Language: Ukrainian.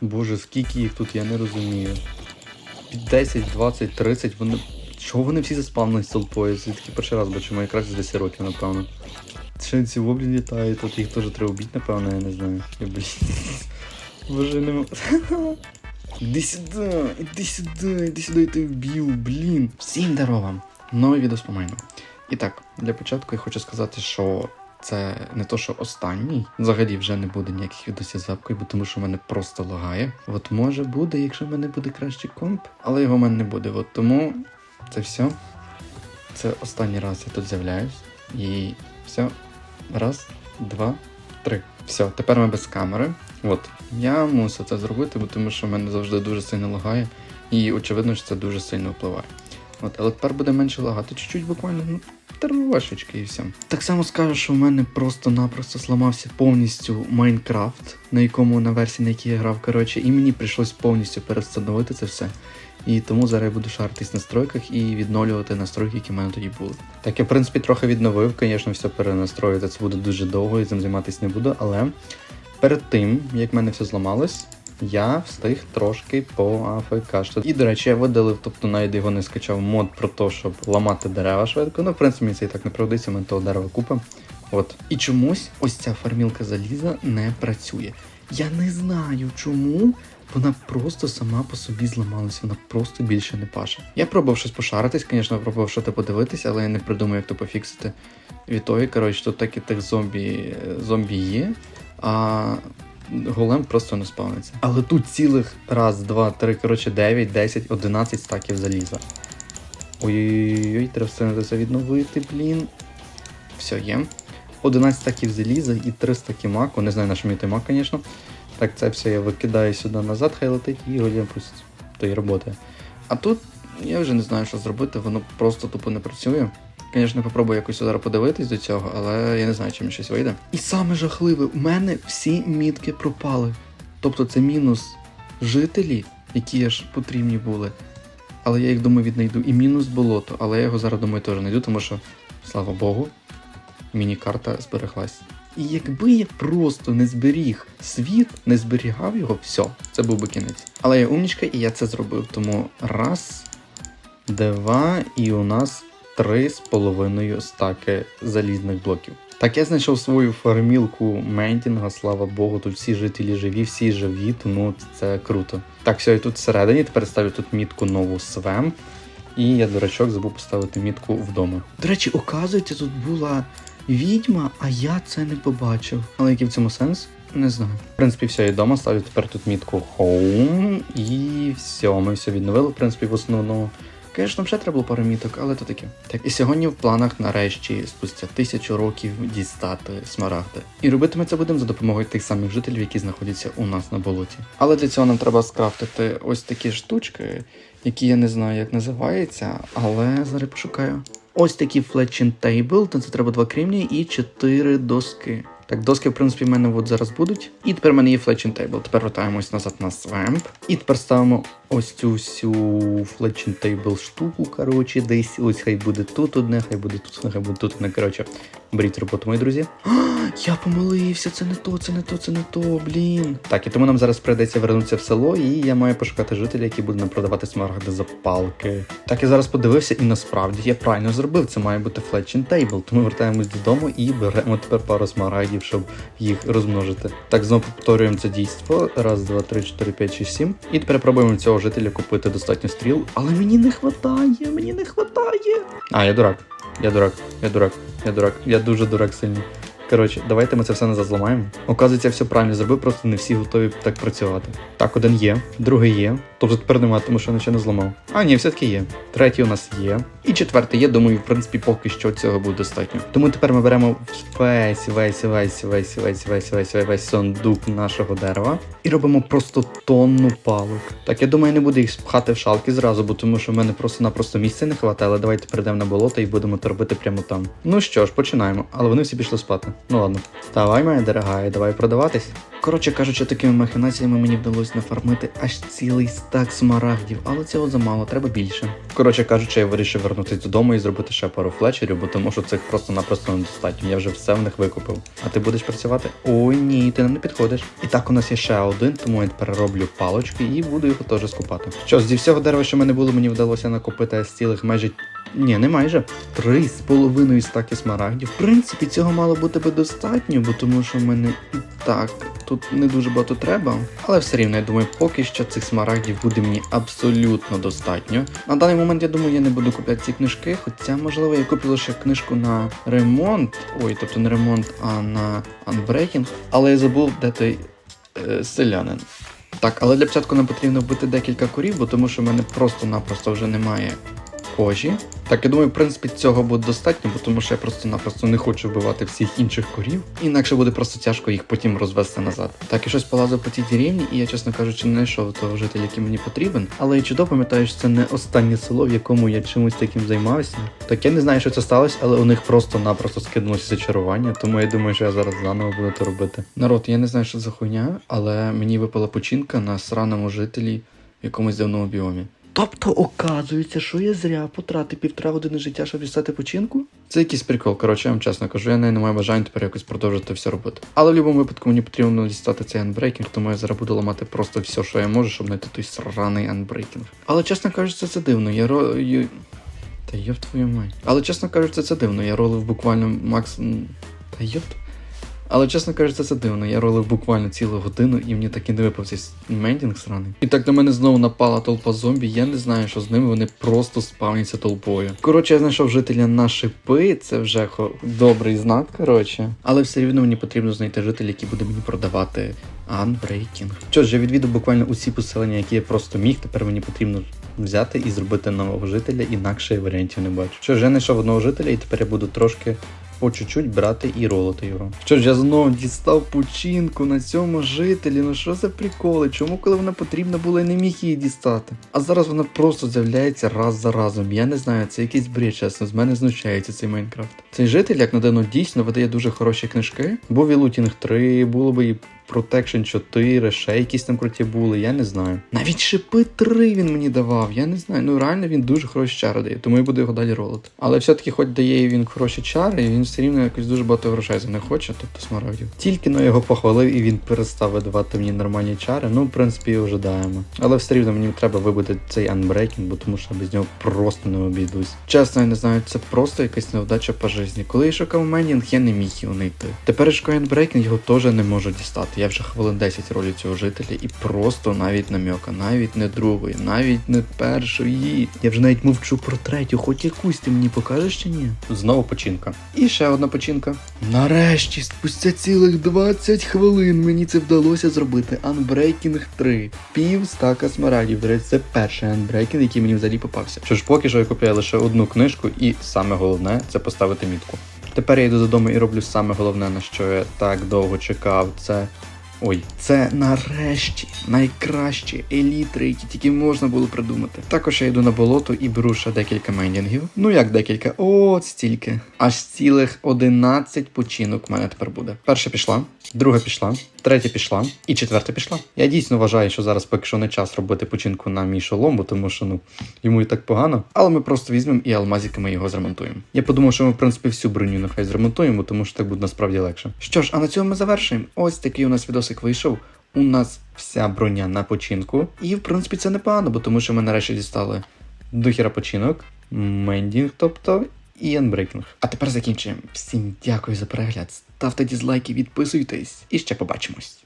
Боже, скільки їх тут, я не розумію. 10, 20, 30, вони. Чого вони всі заспавнились толпою? Це такий перший раз бачу, краще з 10 років, напевно. Що ці воблі літають, тут їх теж треба вбити, напевно, я не знаю. Я, блін. Боже, не. Іди сюди, іди сюди, іди сюди, я тебе вб'ю, блін. Всім здорово! Нове відео з помайну. І так, для початку я хочу сказати, що це не то, що останній. Взагалі вже не буде ніяких відосів з вебкою, бо тому що в мене просто лагає. От може буде, якщо в мене буде кращий комп, але його в мене не буде. От тому це все. Це останній раз я тут з'являюсь. І все. Раз, два, три. Все, тепер ми без камери. От. Я мусив це зробити, бо тому що в мене завжди дуже сильно лагає. І очевидно, що це дуже сильно впливає. От, але тепер буде менше лагати, чуть-чуть буквально, ну, трошечки і все. Так само скажу, що в мене просто-напросто зламався повністю Майнкрафт, на якому на версії, на якій я грав, коротше, і мені прийшлось повністю перестановити це все. І тому зараз я буду шаритись в настройках і відновлювати настройки, які в мене тоді були. Так, я в принципі трохи відновив, звісно, все перенастроювати. Це буде дуже довго і цим займатися не буду, але перед тим, як в мене все зламалось, я встиг трошки по АФК. І, до речі, я видалив, тобто навіть його не скачав мод про те, щоб ламати дерева швидко. Ну, в принципі, мені це і так не пригодиться, мене того дерева купа. От. І чомусь ось ця фармілка заліза не працює. Я не знаю чому. Вона просто сама по собі зламалась, вона просто більше не паше. Я пробував щось пошаритись, звісно, пробував щось подивитись, але я не придумав, як то пофіксити. Відтоді, коротше, тут так і так зомбі, зомбі є, а голем просто не спавниться. Але тут цілих раз, два, три, коротше, 9, 10, 11 стаків заліза. Ой-ой-ой, треба це відновити, блін. Все, є. 11 стаків заліза і 3 стаки маку. Не знаю, на що той мак, звісно. Так, це все я викидаю сюди назад, хай летить, і голем просто то й роботи. А тут я вже не знаю, що зробити, воно просто тупо не працює. Звісно, попробую якось зараз подивитись до цього, але я не знаю, чи мені щось вийде. І саме жахливе, у мене всі мітки пропали. Тобто це мінус жителі, які ж потрібні були. Але я їх думаю віднайду. І мінус болото, але я його зараз думаю теж знайду, тому що, слава Богу, міні-карта збереглась. І якби я просто не зберіг світ, не зберігав його, все, це був би кінець. Але я умнічка, і я це зробив. Тому раз, два, і у нас три з половиною стаки залізних блоків. Так я знайшов свою фармілку ментінга, слава Богу, тут всі жителі живі, всі живі, тому це круто. Так, все, і тут всередині, тепер ставлю тут мітку нову свем. І я, дурачок, забув поставити мітку вдома. До речі, оказується, тут була відьма, а я це не побачив. Але який в цьому сенс? Не знаю. В принципі, все, я вдома ставлю тепер тут мітку Home. І все, ми все відновили, в принципі, в основному. Звісно, ще треба було пару міток, але то таке. Так, і сьогодні в планах нарешті спустя тисячу років дістати смарагди. І робити ми це будемо за допомогою тих самих жителів, які знаходяться у нас на болоті. Але для цього нам треба скрафтити ось такі штучки, які я не знаю, як називаються, але зараз пошукаю. Ось такі fletching table, то це треба два кремні і чотири доски. Так, доски, в принципі, в мене от зараз будуть. І тепер в мене є fletching table. Тепер вертаємось назад на swamp. І тепер ставимо ось цю всю fletching table штуку. Коротше, десь ось хай буде тут одне, хай буде тут, хай буде тут одне. Коротше, беріть роботу, мої друзі. Я помилився, це не то, це не то, це не то, блін. Так, і тому нам зараз прийдеться вернутися в село, і я маю пошукати жителя, які будуть нам продавати смарагди за палки. Так, я зараз подивився, і насправді я правильно зробив. Це має бути fletching table. Тому вертаємось додому і беремо тепер пару смарагдів, щоб їх розмножити. Так, знову повторюємо це дійство. Раз, два, три, чотири, п'ять, шість, сім. І тепер пробуємо цього жителя купити достатньо стріл. Але мені не хватає, мені не хватає. А, я дурак. Я дурак, я дурак, я дурак, я дуже дурак сильний. Коротше, давайте ми це все не зазламаємо. Оказується, я все правильно зробив, просто не всі готові так працювати. Так, один є, другий є. Тобто тепер немає, тому що нічого не зламав. А, ні, все-таки є. Третій у нас є. І четвертий є, думаю, в принципі, поки що цього буде достатньо. Тому тепер ми беремо весь, весь, весь, весь, весь, весь, весь, весь весь сундук нашого дерева і робимо просто тонну палок. Так, я думаю, не буду їх спхати в шалки зразу, бо тому що в мене просто-напросто місця не хватає, але давайте перейдемо на болото і будемо це робити прямо там. Ну що ж, починаємо, але вони всі пішли спати. Ну ладно. Давай, моя дорога, давай продаватись. Коротше кажучи, такими махінаціями мені вдалося нафармити аж цілий стак смарагдів, але цього замало, треба більше. Коротше кажучи, я вирішив вернутися додому і зробити ще пару флечерів, бо тому що цих просто-напросто недостатньо. Я вже все в них викупив. А ти будеш працювати? Ой, ні, ти нам не підходиш. І так у нас є ще один, тому я перероблю палочки і буду його теж скупати. Що, зі всього дерева, що мене було, мені вдалося накопити аж цілих майже ні, не майже. Три з половиною стаки смарагдів. В принципі, цього мало бути би достатньо, бо тому що в мене і так тут не дуже багато треба. Але все рівно, я думаю, поки що цих смарагдів буде мені абсолютно достатньо. На даний момент я думаю, я не буду купляти ці книжки, хоча, можливо, я куплю лише книжку на ремонт. Ой, тобто не ремонт, а на анбрейкінг. Але я забув, де той е, селянин. Так, але для початку нам потрібно вбити декілька корів, бо тому що в мене просто-напросто вже немає кожі. Так, я думаю, в принципі, цього буде достатньо, бо тому що я просто-напросто не хочу вбивати всіх інших корів, інакше буде просто тяжко їх потім розвести назад. Так, і щось полазив по цій деревні, і я, чесно кажучи, не знайшов того жителя, який мені потрібен. Але я чудово пам'ятаю, що це не останнє село, в якому я чимось таким займався. Так я не знаю, що це сталося, але у них просто-напросто скинулося зачарування, тому я думаю, що я зараз заново буду це робити. Народ, я не знаю, що за хуйня, але мені випала починка на сраному жителі в якомусь давному біомі. Тобто, оказується, що я зря потратив півтора години життя, щоб дістати починку? Це якийсь прикол, коротше, я вам чесно кажу, я не маю бажання тепер якось продовжити все робити. Але в будь-якому випадку мені потрібно дістати цей анбрейкінг, тому я зараз буду ламати просто все, що я можу, щоб знайти той сраний анбрейкінг. Але чесно кажучи, це дивно. Я ро. ю- Та йоп твою мать. Але чесно кажучи, це дивно. Я ролив буквально макс. Та йоп. Але чесно кажучи, це дивно. Я ролив буквально цілу годину і мені так і не випав цей мендінг сраний. І так до мене знову напала толпа зомбі. Я не знаю, що з ними вони просто спавняться толпою. Коротше, я знайшов жителя на шипи, це вже хо... добрий знак, коротше. Але все рівно мені потрібно знайти жителя, який буде мені продавати Unbreaking. Що ж, я відвідав буквально усі поселення, які я просто міг. Тепер мені потрібно взяти і зробити нового жителя, інакше я варіантів не бачу. Що ж, я знайшов одного жителя, і тепер я буду трошки по чуть-чуть брати і ролити його. Що ж, я знову дістав пучинку на цьому жителі. Ну що за приколи? Чому, коли вона потрібна була, я не міг її дістати? А зараз вона просто з'являється раз за разом. Я не знаю, це якийсь бред, чесно, з мене знущається цей Майнкрафт. Цей житель, як на дійсно видає дуже хороші книжки. Був і Лутінг 3, було би і Protection 4, ще якісь там круті були, я не знаю. Навіть шипи 3 він мені давав, я не знаю. Ну реально він дуже хороші чари дає, тому я буду його далі ролити. Але все-таки, хоч дає він хороші чари, він все рівно якось дуже багато грошей за них хоче, тобто смарагдів. Тільки но його похвалив і він перестав видавати мені нормальні чари. Ну, в принципі, ожидаємо. Але все рівно мені треба вибити цей анбрейкінг, бо тому що без нього просто не обійдусь. Чесно, я не знаю, це просто якась невдача по житті. Коли я шукав менінг, я не міг його знайти. Тепер шукаю анбрейкінг, його теж не можу дістати. Я вже хвилин 10 ролі цього жителя і просто навіть намьока, навіть не другої, навіть не першої. Я вже навіть мовчу про третю, хоч якусь ти мені покажеш чи ні? Знову починка. І ще одна починка. Нарешті, спустя цілих 20 хвилин мені це вдалося зробити. Unbreaking 3. Пів стака смарагдів. До речі, це перший Unbreaking, який мені взагалі попався. Що ж, поки що я купляю лише одну книжку, і саме головне це поставити мітку. Тепер я йду додому і роблю саме головне, на що я так довго чекав. Це. Ой, це нарешті найкращі елітри, які тільки можна було придумати. Також я йду на болото і беру ще декілька мендінгів. Ну як декілька? От стільки. Аж цілих 11 починок в мене тепер буде. Перша пішла, друга пішла, третя пішла і четверта пішла. Я дійсно вважаю, що зараз поки що не час робити починку на мій шолом, бо тому що ну йому і так погано. Але ми просто візьмемо і алмазиками його зремонтуємо. Я подумав, що ми в принципі всю броню нехай зремонтуємо, тому що так буде насправді легше. Що ж, а на цьому ми завершуємо. Ось такий у нас відосик вийшов. У нас вся броня на починку. І в принципі це непогано, бо тому що ми нарешті дістали дохіра починок, мендінг, тобто. І анбрейкінг. А тепер закінчуємо. Всім дякую за перегляд. Ставте дізлайки, підписуйтесь і ще побачимось.